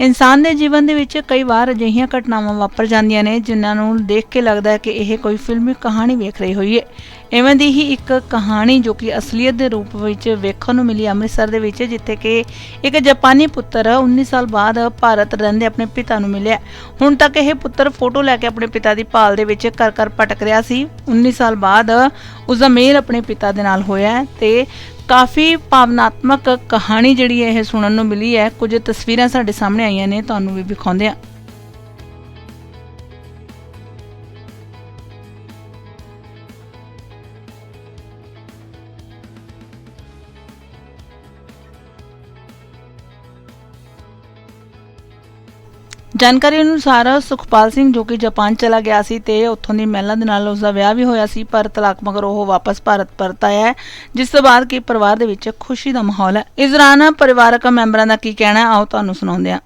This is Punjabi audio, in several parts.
ਇਨਸਾਨ ਦੇ ਜੀਵਨ ਦੇ ਵਿੱਚ ਕਈ ਵਾਰ ਅਜਿਹੀਆਂ ਘਟਨਾਵਾਂ ਵਾਪਰ ਜਾਂਦੀਆਂ ਨੇ, ਜਿਨ੍ਹਾਂ ਨੂੰ ਦੇਖ ਕੇ ਲੱਗਦਾ ਹੈ ਕਿ ਇਹ ਕੋਈ ਫਿਲਮੀ ਕਹਾਣੀ ਵੇਖ ਰਹੀ ਹੋਈ ਹੈ। ਇਵੇਂ ਦੀ ਹੀ ਇੱਕ ਕਹਾਣੀ ਜੋ ਕਿ ਅਸਲੀਅਤ ਦੇ ਰੂਪ ਵਿੱਚ ਵੇਖਣ ਨੂੰ ਮਿਲੀ ਅੰਮ੍ਰਿਤਸਰ ਦੇ ਵਿੱਚ, ਜਿੱਥੇ ਕਿ ਇੱਕ ਜਾਪਾਨੀ ਪੁੱਤਰ 19 ਸਾਲ ਬਾਅਦ ਭਾਰਤ ਰਹਿੰਦੇ ਆਪਣੇ ਪਿਤਾ ਨੂੰ ਮਿਲਿਆ। ਹੁਣ ਤੱਕ ਇਹ ਪੁੱਤਰ ਫੋਟੋ ਲੈ ਕੇ ਆਪਣੇ ਪਿਤਾ ਦੀ ਭਾਲ ਦੇ ਵਿੱਚ ਘਰ ਘਰ ਭਟਕ ਰਿਹਾ ਸੀ। 19 ਸਾਲ ਬਾਅਦ ਉਸ ਦਾ ਮੇਲ ਆਪਣੇ ਪਿਤਾ ਦੇ ਨਾਲ ਹੋਇਆ ਹੈ ਤੇ ਕਾਫੀ ਭਾਵਨਾਤਮਕ ਕਹਾਣੀ ਜਿਹੜੀ ਹੈ ਇਹ ਸੁਣਨ ਨੂੰ ਮਿਲੀ ਹੈ। ਕੁਝ ਤਸਵੀਰਾਂ ਸਾਡੇ ਸਾਹਮਣੇ ਆਈਆਂ ਨੇ, ਤੁਹਾਨੂੰ ਵੀ ਵਿਖਾਉਂਦੇ ਹਾਂ। ਜਾਣਕਾਰੀ ਅਨੁਸਾਰ ਸੁਖਪਾਲ ਸਿੰਘ ਜੋ ਕਿ ਜਾਪਾਨ ਚਲਾ ਗਿਆ ਸੀ ਤੇ ਉੱਥੋਂ ਦੀ ਮਹਿਲਾ ਦੇ ਨਾਲ ਉਸ ਦਾ ਵਿਆਹ ਵੀ ਹੋਇਆ ਸੀ ਪਰ ਤਲਾਕ ਮਗਰ ਉਹ ਵਾਪਸ ਭਾਰਤ ਪਰਤ ਆਇਆ ਹੈ ਜਿਸ ਤੋਂ ਬਾਅਦ ਕਿ ਪਰਿਵਾਰ ਦੇ ਵਿੱਚ ਖੁਸ਼ੀ ਦਾ ਮਾਹੌਲ ਹੈ। ਇਸ ਦੌਰਾਨ ਪਰਿਵਾਰਕ ਮੈਂਬਰਾਂ ਦਾ ਕੀ ਕਹਿਣਾ ਹੈ ਆਓ ਤੁਹਾਨੂੰ ਸੁਣਾਉਂਦੇ ਹਾਂ।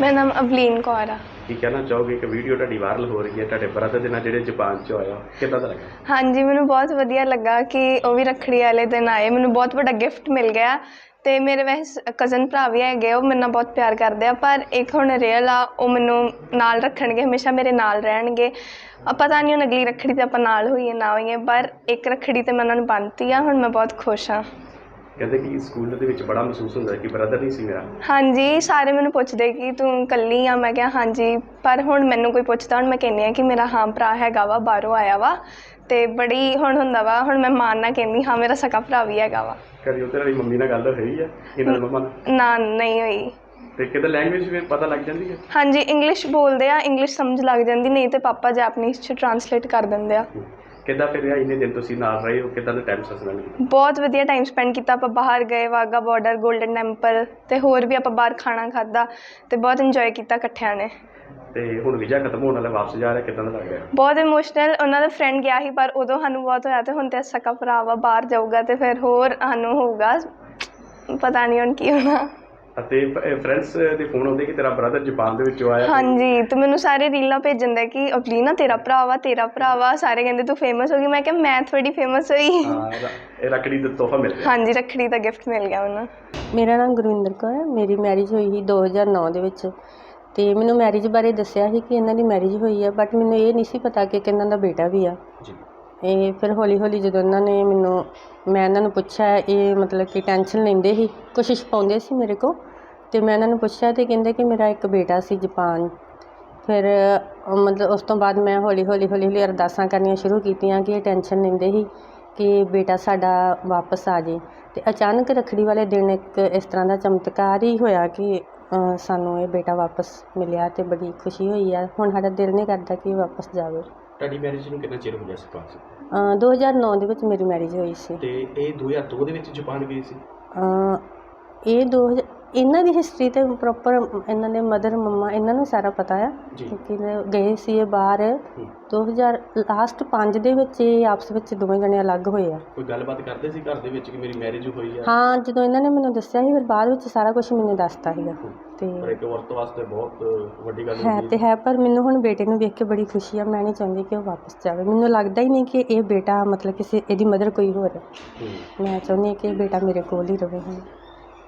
ਮੇਰਾ ਨਾਮ ਅਵਲੀਨ ਕੌਰ ਆ। ਕੀ ਕਹਿਣਾ ਚਾਹੋਗੇ ਕਿ ਵੀਡੀਓ ਤੁਹਾਡੀ ਵਾਇਰਲ ਹੋ ਰਹੀ ਹੈ ਤੁਹਾਡੇ ਬ੍ਰਦਰ ਦੇ ਨਾਲ ਜਿਹੜੇ ਜਾਪਾਨ ਚ ਹੋਇਆ ਕਿੱਦਾਂ ਦਾ ਲੱਗਾ? ਹਾਂਜੀ ਮੈਨੂੰ ਬਹੁਤ ਵਧੀਆ ਲੱਗਾ ਕਿ ਉਹ ਵੀ ਰੱਖੜੀ ਵਾਲੇ ਦਿਨ ਆਏ ਮੈਨੂੰ ਬਹੁਤ ਵੱਡਾ ਗਿਫਟ ਮਿਲ ਗਿਆ। ਅਤੇ ਮੇਰੇ ਵੈਸੇ ਕਜ਼ਨ ਭਰਾ ਵੀ ਹੈਗੇ ਉਹ ਮੇਰੇ ਨਾਲ ਬਹੁਤ ਪਿਆਰ ਕਰਦੇ ਆ, ਪਰ ਇੱਕ ਹੁਣ ਰੀਅਲ ਆ, ਉਹ ਮੈਨੂੰ ਨਾਲ ਰੱਖਣਗੇ, ਹਮੇਸ਼ਾ ਮੇਰੇ ਨਾਲ ਰਹਿਣਗੇ। ਆ ਪਤਾ ਨਹੀਂ ਹੁਣ ਅਗਲੀ ਰੱਖੜੀ ਤੇ ਆਪਾਂ ਨਾਲ ਹੋਈਏ, ਨਾ ਹੋਈਏ, ਪਰ ਇੱਕ ਰੱਖੜੀ ਤਾਂ ਮੈਂ ਉਹਨਾਂ ਨੂੰ ਬੰਨ੍ਹਤੀ ਆ, ਹੁਣ ਮੈਂ ਬਹੁਤ ਖੁਸ਼ ਹਾਂ ਕਹਿੰਦੇ ਕਿ ਸਕੂਲ ਦੇ ਵਿੱਚ ਬੜਾ ਮਹਿਸੂਸ ਹੁੰਦਾ ਕਿ ਬ੍ਰਦਰ ਨਹੀਂ ਸੀ ਮੇਰਾ। ਹਾਂਜੀ ਸਾਰੇ ਮੈਨੂੰ ਪੁੱਛਦੇ ਕਿ ਤੂੰ ਇਕੱਲੀ ਆ? ਮੈਂ ਕਿਹਾ ਹਾਂਜੀ ਪਰ ਹੁਣ ਮੈਨੂੰ ਕੋਈ ਪੁੱਛਦਾ ਹੁਣ ਮੈਂ ਕਹਿੰਦੀ ਆ ਕਿ ਮੇਰਾ ਹਾਂ ਭਰਾ ਹੈਗਾ ਵਾ ਬਾਹਰੋਂ ਆਇਆ ਵਾ ਤੇ ਬੜੀ ਹੁਣ ਹੁੰਦਾ ਵਾ ਹੁਣ ਮੈਂ ਮਾਨ ਨਾਲ ਕਹਿੰਦੀ ਹਾਂ ਮੇਰਾ ਸਕਾ ਭਰਾ ਵੀ ਹੈਗਾ ਵਾ। ਕਦੀ ਉੱਧਰ ਵਾਲੀ ਮੰਮੀ ਨਾਲ ਗੱਲ ਹੋਈ ਹੈ ਇਹਨਾਂ ਦੀ ਮੰਮਾ ਨਾਲ? ਨਾ ਨਹੀਂ ਹੋਈ। ਤੇ ਕਿਤੇ ਲੈਂਗੁਏਜ ਵੀ ਪਤਾ ਲੱਗ ਜਾਂਦੀ ਹੈ ਹਾਂਜੀ ਇੰਗਲਿਸ਼ ਬੋਲਦੇ ਆ ਇੰਗਲਿਸ਼ ਸਮਝ ਲੱਗ ਜਾਂਦੀ ਨਹੀਂ ਤੇ ਪਾਪਾ ਜਾਪਨੀਜ਼ ਚ ਟਰਾਂਸਲੇਟ ਕਰ ਦਿੰਦੇ ਆ। ਕਿੱਦਾਂ ਫਿਰ ਰਿਹਾ? ਇੰਨੇ ਦਿਨ ਤੁਸੀਂ ਨਾਲ ਰਹੇ ਹੋ ਕਿੱਦਾਂ ਦਾ ਟਾਈਮ ਸਸਪੈਂਡ ਕੀਤਾ? ਬਹੁਤ ਵਧੀਆ ਟਾਈਮ ਸਪੈਂਡ ਕੀਤਾ। ਆਪਾਂ ਬਾਹਰ ਗਏ ਵਾਗਾ ਬਾਰਡਰ 골ਡਨ ਟੈਂਪਲ ਤੇ ਹੋਰ ਵੀ ਆਪਾਂ ਬਾਹਰ ਖਾਣਾ ਖਾਦਾ ਤੇ ਬਹੁਤ ਇੰਜੋਏ ਕੀਤਾ ਇਕੱਠਿਆਂ ਨੇ। ਤੇ ਹੁਣ ਵੀਜ਼ਾ ਖਤਮ ਹੋਣ ਵਾਲਾ ਵਾਪਸ ਜਾ ਰਿਹਾ ਕਿੱਦਾਂ ਦਾ ਲੱਗ ਰਿਹਾ? ਬਹੁਤ ਇਮੋਸ਼ਨਲ ਉਹਨਾਂ ਦਾ ਫਰੈਂਡ ਗਿਆ ਸੀ ਪਰ ਉਦੋਂ ਸਾਨੂੰ ਬਹੁਤ ਹੋਇਆ ਤੇ ਹੁਣ ਤੇ ਸਕਾ ਭਰਾ ਵਾ ਬਾਹਰ ਜਾਊਗਾ ਤੇ ਫਿਰ ਹੋਰ ਸਾਨੂੰ ਹੋਊਗਾ। ਪਤਾ ਨਹੀਂ ਹੁਣ ਕੀ ਹੋਣਾ। ਅਤੇ ਫਰੈਂਡਸ ਦੇ ਫੋਨ ਆਉਂਦੇ ਕਿ ਤੇਰਾ ਬ੍ਰਦਰ ਜਾਪਾਨ ਦੇ ਵਿੱਚੋਂ ਆਇਆ। ਹਾਂਜੀ ਤੇ ਮੈਨੂੰ ਸਾਰੇ ਰੀਲਾਂ ਭੇਜਣ ਦੇ ਕਿ ਅਵਲੀਨਾ ਤੇਰਾ ਭਰਾ ਵਾ ਤੇਰਾ ਭਰਾ ਵਾ। ਸਾਰੇ ਕਹਿੰਦੇ ਤੂੰ ਫੇਮਸ ਹੋ ਗਈ। ਮੈਂ ਕਿਹਾ ਮੈਂ ਥੋੜੀ ਫੇਮਸ ਹੋਈ। ਹਾਂ, ਇਹ ਰੱਖੜੀ ਦਾ ਤੋਹਫਾ ਮਿਲ ਗਿਆ। ਹਾਂਜੀ ਰੱਖੜੀ ਦਾ ਗਿਫਟ ਮਿਲ ਗਿਆ ਮੈਨੂੰ ਮੇਰਾ ਨਾਮ ਗੁਰਵਿੰਦਰ ਕੌਰ ਹੈ। ਮੇਰੀ ਮੈਰਿਜ ਹੋਈ ਸੀ 2009 ਦੇ ਵਿੱਚ। ਤੇ ਮੈਨੂੰ ਮੈਰਿਜ ਬਾਰੇ ਦੱਸਿਆ ਸੀ ਕਿ ਇਹਨਾਂ ਦੀ ਮੈਰਿਜ ਹੋਈ ਹੈ ਬਟ ਮੈਨੂੰ ਇਹ ਨਹੀਂ ਸੀ ਪਤਾ ਕਿ ਇਹਨਾਂ ਦਾ ਬੇਟਾ ਵੀ ਆ। ਜੀ। ਇਹ ਫਿਰ ਹੌਲੀ ਹੌਲੀ ਜਦੋਂ ਇਹਨਾਂ ਨੇ ਮੈਨੂੰ ਮੈਂ ਇਹਨਾਂ ਨੂੰ ਪੁੱਛਿਆ ਇਹ ਮਤਲਬ ਕਿ ਟੈਨਸ਼ਨ ਲੈਂਦੇ ਸੀ ਕੋਸ਼ਿਸ਼ ਪਾਉਂਦੇ ਸੀ ਮੇਰੇ ਕੋ ਤੇ ਮੈਂ ਇਹਨਾਂ ਨੂੰ ਪੁੱਛਿਆ ਤੇ ਕਹਿੰਦੇ ਕਿ ਮੇਰਾ ਇੱਕ ਬੇਟਾ ਸੀ ਜਾਪਾਨ। ਫਿਰ ਮਤਲਬ ਉਸ ਤੋਂ ਬਾਅਦ ਮੈਂ ਹੌਲੀ ਹੌਲੀ ਹੌਲੀ ਹੌਲੀ ਅਰਦਾਸਾਂ ਕਰਨੀਆਂ ਸ਼ੁਰੂ ਕੀਤੀਆਂ ਕਿ ਇਹ ਟੈਨਸ਼ਨ ਲੈਂਦੇ ਸੀ ਕਿ ਬੇਟਾ ਸਾਡਾ ਵਾਪਸ ਆ ਜੇ। ਤੇ ਅਚਾਨਕ ਰੱਖੜੀ ਵਾਲੇ ਦਿਨ ਇੱਕ ਇਸ ਤਰ੍ਹਾਂ ਦਾ ਚਮਤਕਾਰ ਹੀ ਹੋਇਆ ਕਿ ਸਾਨੂੰ ਇਹ ਬੇਟਾ ਵਾਪਸ ਮਿਲਿਆ ਤੇ ਬੜੀ ਖੁਸ਼ੀ ਹੋਈ ਆ। ਹੁਣ ਸਾਡਾ ਦਿਲ ਨਹੀਂ ਕਰਦਾ ਕਿ ਵਾਪਸ ਜਾਵੇ। ਤੁਹਾਡੀ ਮੈਰਿਜ ਨੂੰ ਕਿੰਨਾ ਚਿਰ ਹੋ ਗਿਆ ਸੀ? ਪਾਸ ਅਹ 2009 ਦੇ ਵਿੱਚ ਮੇਰੀ ਮੈਰਿਜ ਹੋਈ ਸੀ। ਤੇ ਇਹ 2002 ਦੇ ਵਿੱਚ ਜਾਪਾਨ ਗਈ ਸੀ? ਇਹ 2000 ਇਹਨਾਂ ਦੀ ਹਿਸਟਰੀ ਤੇ ਪ੍ਰੋਪਰ ਇਹਨਾਂ ਦੇ ਮਦਰ ਮੰਮਾ ਇਹਨਾਂ ਨੂੰ ਸਾਰਾ ਪਤਾ ਆ। ਕਿਉਂਕਿ ਗਏ ਸੀ ਇਹ ਬਾਹਰ 2000 ਲਾਸਟ 5 ਦੇ ਵਿੱਚ ਇਹ ਆਪਸ ਵਿੱਚ ਦੋਵੇਂ ਜਣੇ ਅਲੱਗ ਹੋਏ ਆ। ਕੋਈ ਗੱਲਬਾਤ ਕਰਦੇ ਸੀ ਘਰ ਦੇ ਵਿੱਚ ਕਿ ਮੇਰੀ ਮੈਰਿਜ ਹੋਈ ਆ? ਹਾਂ ਜਦੋਂ ਇਹਨਾਂ ਨੇ ਮੈਨੂੰ ਦੱਸਿਆ ਸੀ ਫਿਰ ਬਾਅਦ ਵਿੱਚ ਸਾਰਾ ਕੁਝ ਮੈਨੂੰ ਦੱਸਤਾ ਸੀਗਾ। ਤੇ ਪਰ ਇੱਕ ਔਰਤ ਵਾਸਤੇ ਬਹੁਤ ਵੱਡੀ ਗੱਲ ਹੈ ਤੇ ਹੈ ਪਰ ਮੈਨੂੰ ਹੁਣ ਬੇਟੇ ਨੂੰ ਵੇਖ ਕੇ ਬੜੀ ਖੁਸ਼ੀ ਆ ਮੈਂ ਨਹੀਂ ਚਾਹੁੰਦੀ ਕਿ ਉਹ ਵਾਪਸ ਜਾਵੇ। ਮੈਨੂੰ ਲੱਗਦਾ ਹੀ ਨਹੀਂ ਕਿ ਇਹ ਬੇਟਾ ਮਤਲਬ ਕਿਸੇ ਇਹਦੀ ਮਦਰ ਕੋਈ ਹੋਰ ਹੈ ਹੂੰ। ਮੈਂ ਚਾਹੁੰਦੀ ਹਾਂ ਕਿ ਇਹ ਬੇਟਾ ਮੇਰੇ ਕੋਲ ਹੀ ਰਹੇ ਹੁਣ।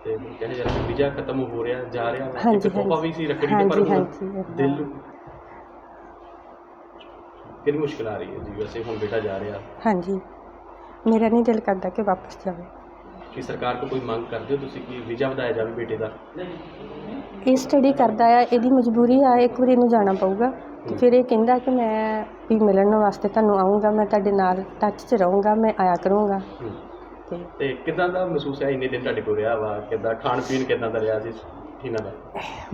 ਤੇ ਕਹਿੰਦੇ ਜਦ ਵੀਜ਼ਾ ਖਤਮ ਹੋ ਰਿਹਾ ਜਾ ਰਿਹਾ ਵਾ, ਹਾਂਜੀ, ਇੱਕ ਤੋਹਫਾ ਵੀ ਸੀ ਰੱਖੜੀ ਤੇ ਹਾਂਜੀ, ਪਰ ਹੁਣ ਹਾਂਜੀ, ਦਿਲ ਨੂੰ ਕਿੰਨੀ ਮੁਸ਼ਕਿਲ ਆ ਰਹੀ ਹੈ ਜੀ ਵੈਸੇ ਹੁਣ ਬੇਟਾ ਜਾ ਰਿਹਾ। ਹਾਂਜੀ। ਮੇਰਾ ਨਹੀਂ ਦਿਲ ਕਰਦਾ ਕਿ ਵਾਪਸ ਜਾਵੇ। ਕਿ ਸਰਕਾਰ ਤੋਂ ਕੋਈ ਮੰਗ ਕਰਦੇ ਹੋ ਤੁਸੀਂ ਕਿ ਵੀਜ਼ਾ ਵਧਾਇਆ ਜਾਵੇ ਬੇਟੇ ਦਾ? ਇਹ ਸਟੱਡੀ ਕਰਦਾ ਆ ਇਹਦੀ ਮਜਬੂਰੀ ਆ ਇੱਕ ਵਾਰੀ ਇਹਨੂੰ ਜਾਣਾ ਪਊਗਾ। ਤੇ ਫਿਰ ਇਹ ਕਹਿੰਦਾ ਕਿ ਮੈਂ ਵੀ ਮਿਲਣ ਵਾਸਤੇ ਤੁਹਾਨੂੰ ਆਉਂਗਾ ਮੈਂ ਤੁਹਾਡੇ ਨਾਲ ਟੱਚ 'ਚ ਰਹੂੰਗਾ ਮੈਂ ਆਇਆ ਕਰੂੰਗਾ। ਹੂੰ। ਤੇ ਕਿਦਾਂ ਦਾ ਮਹਿਸੂਸ ਹੈ ਇੰਨੇ ਦਿਨ ਤੁਹਾਡੇ ਕੋਲ ਰਿਹਾ ਵਾ ਕਿਦਾਂ ਖਾਣ ਪੀਣ ਕਿਦਾਂ ਦਾ ਰਿਹਾ ਸੀ ਇਹਨਾਂ ਦਾ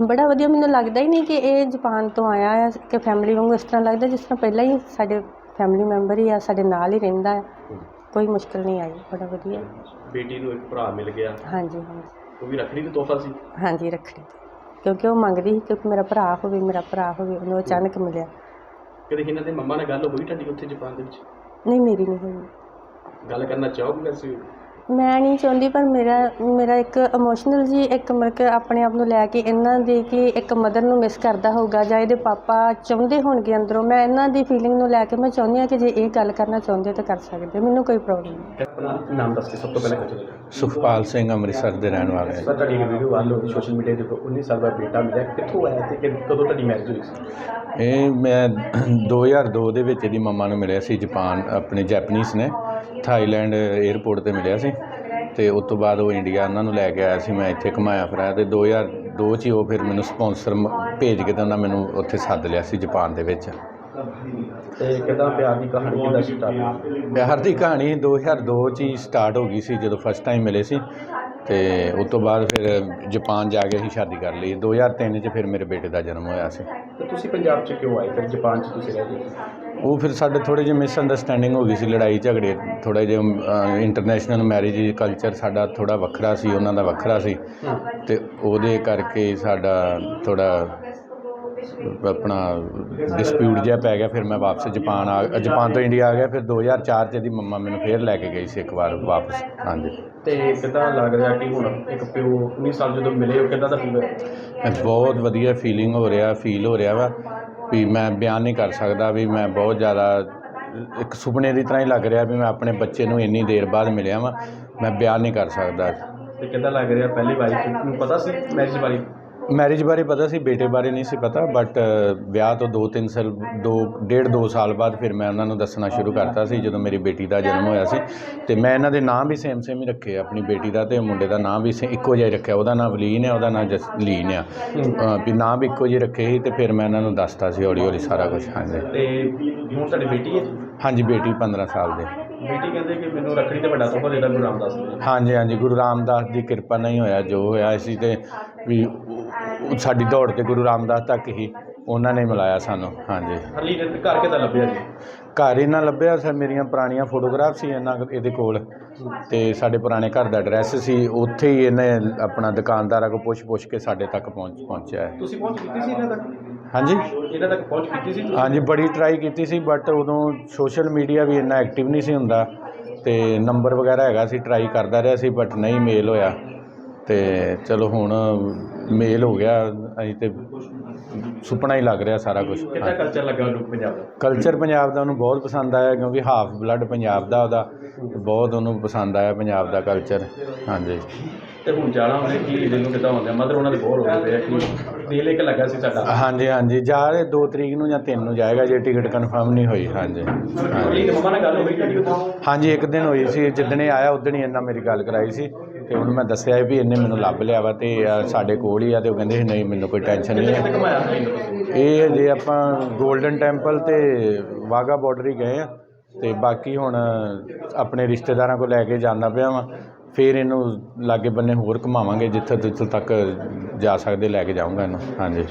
ਬੜਾ ਵਧੀਆ ਮੈਨੂੰ ਲੱਗਦਾ ਹੀ ਨਹੀਂ ਕਿ ਇਹ ਜਾਪਾਨ ਤੋਂ ਆਇਆ ਆ ਕਿ ਫੈਮਿਲੀ ਵਾਂਗੂ ਇਸ ਤਰ੍ਹਾਂ ਲੱਗਦਾ ਜਿਸ ਤਰ੍ਹਾਂ ਪਹਿਲਾਂ ਹੀ ਸਾਡੇ ਫੈਮਿਲੀ ਮੈਂਬਰ ਹੀ ਆ ਸਾਡੇ ਨਾਲ ਹੀ ਰਹਿੰਦਾ ਹੈ। ਹੂੰ। ਕੋਈ ਮੁਸ਼ਕਲ ਨਹੀਂ ਆਈ ਬੜਾ ਵਧੀਆ। ਬੇਟੀ ਨੂੰ ਇੱਕ ਭਰਾ ਮਿਲ ਗਿਆ। ਹਾਂਜੀ ਹਾਂਜੀ। ਉਹ ਵੀ ਰੱਖੜੀ ਦਾ ਤੋਹਫਾ ਸੀ? ਹਾਂਜੀ ਰੱਖੜੀ ਕਿਉਂਕਿ ਉਹ ਮੰਗਦੀ ਸੀ ਕਿ ਮੇਰਾ ਭਰਾ ਹੋਵੇ ਮੇਰਾ ਭਰਾ ਹੋਵੇ ਉਹਨੂੰ ਅਚਾਨਕ ਮਿਲਿਆ। ਕਦੇ ਇਹਨਾਂ ਦੇ ਮੰਮਾ ਨਾਲ ਗੱਲ ਹੋਈ ਤੁਹਾਡੀ ਉੱਥੇ ਜਾਪਾਨ ਦੇ ਵਿੱਚ? ਨਹੀਂ ਮੇਰੀ ਨਹੀਂ ਹੋਈ। ਗੱਲ ਕਰਨਾ ਚਾਹੋਗੇ ਵੈਸੇ? ਮੈਂ ਨਹੀਂ ਚਾਹੁੰਦੀ ਪਰ ਮੇਰਾ ਮੇਰਾ ਇੱਕ ਇਮੋਸ਼ਨਲ ਜੀ ਇੱਕ ਮਤਲਬ ਕਿ ਆਪਣੇ ਆਪ ਨੂੰ ਲੈ ਕੇ ਇਹਨਾਂ ਦੀ ਕਿ ਇੱਕ ਮਦਰ ਨੂੰ ਮਿਸ ਕਰਦਾ ਹੋਊਗਾ ਜਾਂ ਇਹਦੇ ਪਾਪਾ ਚਾਹੁੰਦੇ ਹੋਣਗੇ ਅੰਦਰੋਂ ਮੈਂ ਇਹਨਾਂ ਦੀ ਫੀਲਿੰਗ ਨੂੰ ਲੈ ਕੇ ਮੈਂ ਚਾਹੁੰਦੀ ਹਾਂ ਕਿ ਜੇ ਇਹ ਗੱਲ ਕਰਨਾ ਚਾਹੁੰਦੇ ਤਾਂ ਕਰ ਸਕਦੇ ਮੈਨੂੰ ਕੋਈ ਪ੍ਰੋਬਲਮ ਨਹੀਂ। ਆਪਣਾ ਨਾਮ ਦੱਸ ਕੇ ਸਭ ਤੋਂ ਪਹਿਲਾਂ ਸੁਖਪਾਲ ਸਿੰਘ ਅੰਮ੍ਰਿਤਸਰ ਦੇ ਰਹਿਣ ਵਾਲੇ ਹਾਂ। ਸਰ ਤੁਹਾਡੀ ਵੀਡੀਓ ਵਾਇਰਲ ਹੋ ਗਈ ਸੋਸ਼ਲ ਮੀਡੀਆ ਦੇ ਉੱਪਰ 19 ਸਾਲ ਦਾ ਬੇਟਾ ਮਿਲਿਆ ਕਿੱਥੋਂ ਆਇਆ ਤੇ ਕਿ- ਕਦੋਂ ਤੁਹਾਡੀ ਮੈਰਿਜ ਹੋਈ ਸੀ? ਇਹ ਮੈਂ 2002 ਦੇ ਵਿੱਚ ਇਹਦੀ ਮੰਮਾ ਨੂੰ ਮਿਲਿਆ ਸੀ ਜਾਪਾਨ ਆਪਣੇ ਜੈਪਨੀਜ਼ ਨੇ ਥਾਈਲੈਂਡ 에ਅਰਪੋਰਟ ਤੇ ਮਿਲਿਆ ਸੀ। ਤੇ ਉਸ ਤੋਂ ਬਾਅਦ ਉਹ ਇੰਡੀਆ ਉਹਨਾਂ ਨੂੰ ਲੈ ਕੇ ਆਇਆ ਸੀ ਮੈਂ ਇੱਥੇ ਘੁਮਾਇਆ ਫਿਰਾਇਆ ਤੇ 2002 ਚ ਹੀ ਉਹ ਫਿਰ ਮੈਨੂੰ ਸਪਾਂਸਰ ਭੇਜ ਕੇ ਤੇ ਉਹਨਾਂ ਮੈਨੂੰ ਉੱਥੇ ਸੱਦ ਲਿਆ ਸੀ ਜਾਪਾਨ ਦੇ ਵਿੱਚ। ਤੇ ਕਿਦਾਂ ਪਿਆਰ ਦੀ ਕਹਾਣੀ ਕਿਦਾਂ ਸਟਾਰਟ? ਪਿਆਰ ਦੀ ਕਹਾਣੀ 2002 ਚ ਹੀ ਸਟਾਰਟ ਹੋ ਗਈ ਸੀ ਜਦੋਂ ਫਸਟ ਟਾਈਮ ਮਿਲੇ ਸੀ। ਤੇ ਉਸ ਤੋਂ ਬਾਅਦ ਫਿਰ ਜਾਪਾਨ ਜਾ ਕੇ ਹੀ ਸ਼ਾਦੀ ਕਰ ਲਈ। 2003 ਚ ਫਿਰ ਮੇਰੇ ਬੇਟੇ ਦਾ ਜਨਮ ਹੋਇਆ ਸੀ। ਤੇ ਤੁਸੀਂ ਪੰਜਾਬ 'ਚ ਕਿਉਂ ਆਏ? ਫਿਰ ਜਾਪਾਨ 'ਚ ਤੁਸੀਂ ਰਹਿ ਗਏ? ਉਹ ਫਿਰ ਸਾਡੇ ਥੋੜੇ ਜਿਹੇ ਮਿਸਅੰਡਰਸਟੈਂਡਿੰਗ ਹੋ ਗਈ ਸੀ ਲੜਾਈ ਝਗੜੇ ਥੋੜਾ ਜਿਹਾ ਇੰਟਰਨੈਸ਼ਨਲ ਮੈਰਿਜ ਕਲਚਰ ਸਾਡਾ ਥੋੜਾ ਵੱਖਰਾ ਸੀ ਉਹਨਾਂ ਦਾ ਵੱਖਰਾ ਸੀ। ਤੇ ਉਹਦੇ ਕਰਕੇ ਸਾਡਾ ਥੋੜਾ ਆਪਣਾ ਡਿਸਪਿਊਟ ਜਿਹਾ ਪੈ ਗਿਆ। ਫਿਰ ਮੈਂ ਵਾਪਸ ਜਾਪਾਨ ਆ ਜਾਪਾਨ ਤੋਂ ਇੰਡੀਆ ਆ ਗਿਆ। ਫਿਰ 2004 ਚ ਇਹਦੀ ਮੰਮਾ ਮੈਨੂੰ ਫੇਰ ਲੈ ਕੇ ਗਈ ਸੀ ਇੱਕ ਵਾਰ ਵਾਪਸ। ਹਾਂਜੀ। ਤੇ ਕਿਦਾਂ ਲੱਗ ਰਿਹਾ ਕਿ ਹੁਣ ਇੱਕ ਪਿਓ 19 ਸਾਲ ਜਦੋਂ ਮਿਲੇ ਉਹ ਕਿਦਾਂ ਦਾ ਫੀਲ ਹੋਇਆ ਬਹੁਤ ਵਧੀਆ ਫੀਲਿੰਗ ਹੋ ਰਿਹਾ ਫੀਲ ਹੋ ਰਿਹਾ ਵਾ ਵੀ ਮੈਂ ਬਿਆਨ ਨਹੀਂ ਕਰ ਸਕਦਾ ਵੀ ਮੈਂ ਬਹੁਤ ਜ਼ਿਆਦਾ ਇੱਕ ਸੁਪਨੇ ਦੀ ਤਰ੍ਹਾਂ ਹੀ ਲੱਗ ਰਿਹਾ ਵੀ ਮੈਂ ਆਪਣੇ ਬੱਚੇ ਨੂੰ ਇੰਨੀ ਦੇਰ ਬਾਅਦ ਮਿਲਿਆ ਵਾਂ ਮੈਂ ਬਿਆਨ ਨਹੀਂ ਕਰ ਸਕਦਾ। ਤੇ ਕਿਦਾਂ ਲੱਗ ਰਿਹਾ ਪਹਿਲੀ ਵਾਰੀ ਨੂੰ ਪਤਾ ਸੀ ਮੈਰਿਜ ਬਾਰੇ ਮੈਰਿਜ ਬਾਰੇ ਪਤਾ ਸੀ ਬੇਟੇ ਬਾਰੇ ਨਹੀਂ ਸੀ ਪਤਾ ਬਟ ਵਿਆਹ ਤੋਂ 2-3 ਸਾਲ ਦੋ ਡੇਢ ਦੋ ਸਾਲ ਬਾਅਦ ਫਿਰ ਮੈਂ ਉਹਨਾਂ ਨੂੰ ਦੱਸਣਾ ਸ਼ੁਰੂ ਕਰਤਾ ਸੀ ਜਦੋਂ ਮੇਰੀ ਬੇਟੀ ਦਾ ਜਨਮ ਹੋਇਆ ਸੀ। ਤੇ ਮੈਂ ਇਹਨਾਂ ਦੇ ਨਾਂ ਵੀ ਸੇਮ ਸੇਮ ਹੀ ਰੱਖੇ ਆਪਣੀ ਬੇਟੀ ਦਾ ਤੇ ਮੁੰਡੇ ਦਾ ਨਾਂ ਵੀ ਸੇ- ਇੱਕੋ ਜਿਹਾ ਹੀ ਰੱਖਿਆ ਉਹਦਾ ਨਾਂ ਵਲੀਨ ਹੈ ਉਹਦਾ ਨਾਂ ਜਸਲੀਨ ਆ। ਅ, ਵੀ ਨਾਂ ਵੀ ਇੱਕੋ ਜਿਹੇ ਰੱਖੇ ਸੀ ਤੇ ਫਿਰ ਮੈਂ ਇਹਨਾਂ ਨੂੰ ਦੱਸਤਾ ਸੀ ਹੌਲੀ ਹੌਲੀ ਸਾਰਾ ਕੁਝ ਹਾਂਜੀ। ਤੇ ਹੁਣ ਤੁਹਾਡੀ ਬੇਟੀ ਹੈ? ਹਾਂਜੀ ਬੇਟੀ 15 ਸਾਲ ਦੇ। ਬੇਟੀ ਕਹਿੰਦੇ ਕਿ ਮੈਨੂੰ ਰੱਖੜੀ ਤੇ ਵੱਡਾ ਤੋਹਫਾ ਦੇਦਾ ਗੁਰੂ ਰਾਮਦਾਸ ਨੇ। ਹਾਂਜੀ ਹਾਂਜੀ ਗੁਰੂ ਰਾਮਦਾਸ ਦੀ ਕਿਰਪਾ ਨਹੀਂ ਹੋਇਆ ਜੋ ਹੋਇਆ ਸੀ ਤੇ ਵੀ ਉਹ- ਸਾਡੀ ਦੌੜ ਤੇ ਗੁਰੂ ਰਾਮਦਾਸ ਤੱਕ ਹੀ ਉਹਨਾਂ ਨੇ ਮਿਲਾਇਆ ਸਾਨੂੰ ਹਾਂਜੀ। ਹਰਲੀ ਨੇ ਘਰ ਕਿਦਾਂ ਲੱਭਿਆ ਜੀ? ਘਰ ਇਹਨਾਂ ਲੱਭਿਆ ਸਰ ਮੇਰੀਆਂ ਪੁਰਾਣੀਆਂ ਫੋਟੋਗ੍ਰਾਫ ਸੀ ਇਹਨਾਂ ਇਹਦੇ ਕੋਲ। ਤੇ ਸਾਡੇ ਪੁਰਾਣੇ ਘਰ ਦਾ ਐਡਰੈਸ ਸੀ ਉੱਥੇ ਹੀ ਇਹਨੇ ਆਪਣਾ ਦੁਕਾਨਦਾਰਾਂ ਕੋਲ ਪੁੱਛ ਪੁੱਛ ਕੇ ਸਾਡੇ ਤੱਕ ਪਹੁੰਚ ਪਹੁੰਚਿਆ ਹੈ। ਤੁਸੀਂ ਪਹੁੰਚ ਕੀਤੀ ਸੀ ਇਹਨਾਂ ਤੱਕ? ਹਾਂਜੀ। ਇਹਨਾਂ ਤੱਕ ਪਹੁੰਚ ਕੀਤੀ ਸੀ ਹਾਂਜੀ ਬੜੀ ਟਰਾਈ ਕੀਤੀ ਸੀ ਬਟ ਉਦੋਂ ਸੋਸ਼ਲ ਮੀਡੀਆ ਵੀ ਇੰਨਾ ਐਕਟਿਵ ਨਹੀਂ ਸੀ ਹੁੰਦਾ ਤੇ ਨੰਬਰ ਵਗੈਰਾ ਹੈਗਾ ਸੀ ਟਰਾਈ ਕਰਦਾ ਰਿਹਾ ਸੀ ਬਟ ਨਹੀਂ ਮੇਲ ਹੋਇਆ। ਤੇ ਚਲੋ ਹੁਣ ਮੇਲ ਹੋ ਗਿਆ ਅਸੀਂ ਤੇ ਸੁਪਨਾ ਹੀ ਲੱਗ ਰਿਹਾ ਸਾਰਾ ਕੁਝ ਕਿੱਦਾਂ ਕਲਚਰ ਲੱਗਾ ਉਹਨੂੰ ਪੰਜਾਬ ਦਾ? ਕਲਚਰ ਪੰਜਾਬ ਦਾ ਉਹਨੂੰ ਬਹੁਤ ਪਸੰਦ ਆਇਆ ਕਿਉਂਕਿ ਹਾਫ ਬਲੱਡ ਪੰਜਾਬ ਦਾ ਉਹਦਾ ਬਹੁਤ ਉਹਨੂੰ ਪਸੰਦ ਆਇਆ ਪੰਜਾਬ ਦਾ ਕਲਚਰ ਹਾਂਜੀ। ਤੇ ਹੁਣ ਜਾਣਾ ਉਹਨੇ ਕੀ ਦਿਲ ਨੂੰ ਕਿੱਦਾਂ ਹੁੰਦਾ ਮਦਰ ਉਹਨਾਂ ਦੇ ਬੋਰ ਹੋ ਗਏ ਕਿ ਦਿਲ ਇੱਕ ਲੱਗਾ ਸੀ ਸਾਡਾ ਹਾਂਜੀ ਹਾਂਜੀ। ਜਾ ਰਹੇ 2 ਤਰੀਕ ਨੂੰ ਜਾਂ 3 ਨੂੰ ਜਾਏਗਾ ਜੇ ਟਿਕਟ ਕਨਫਰਮ ਨਹੀਂ ਹੋਈ। ਹਾਂਜੀ। ਹਾਂਜੀ ਇਹ ਮੰਮਾ ਨਾਲ ਗੱਲ ਹੋਈ ਤੁਹਾਡੀ? ਹਾਂਜੀ ਇੱਕ ਦਿਨ ਹੋਈ ਸੀ। ਜਿੱਦਣ ਇਹ ਆਇਆ ਉਦਣ ਹੀ ਇਹਨਾਂ ਮੇਰੀ ਗੱਲ ਕਰਾਈ ਸੀ। ਤੇ ਉਹਨੂੰ ਮੈਂ ਦੱਸਿਆ ਵੀ ਇਹਨੇ ਮੈਨੂੰ ਲੱਭ ਲਿਆ ਵਾ ਤੇ ਸਾਡੇ ਕੋਲ ਹੀ ਆ ਤੇ ਉਹ ਕਹਿੰਦੇ ਸੀ ਨਹੀਂ ਮੈਨੂੰ ਕੋਈ ਟੈਨਸ਼ਨ ਨਹੀਂ ਕਿੱਥੇ ਹੈ ਘਮਾਇਆ ਇਹਨੂੰ ਇਹ ਜੇ ਆਪਾਂ 골ਡਨ ਟੈਂਪਲ ਤੇ ਵਾਗਾ ਬਾਰਡਰ ਹੀ ਗਏ ਆ। ਤੇ ਬਾਕੀ ਹੁਣ ਆਪਣੇ ਰਿਸ਼ਤੇਦਾਰਾਂ ਕੋਲ ਲੈ ਕੇ ਜਾਣਾ ਪਿਆ ਵਾ। ਫਿਰ ਇਹਨੂੰ ਲਾਗੇ ਬੰਨੇ ਹੋਰ ਘੁਮਾਵਾਂਗੇ ਜਿੱਥੇ ਜਿੱਥੇ ਤੱਕ ਜਾ ਸਕਦੇ, ਲੈ ਕੇ ਜਾਊਂਗਾ ਇਹਨੂੰ। ਹਾਂਜੀ।